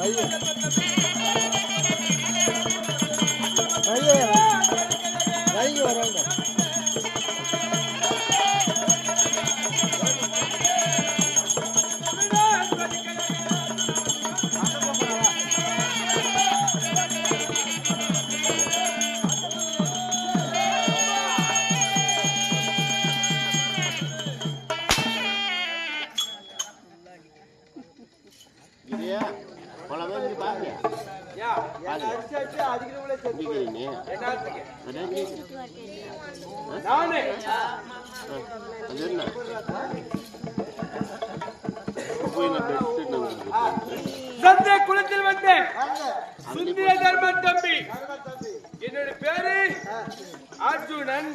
இது பல நானே? அது என்ன? சந்தை குளத்தில் வந்தேன். சுந்திர தர்மன் தம்பி. என்னுடைய பேரு அர்ஜுனன்.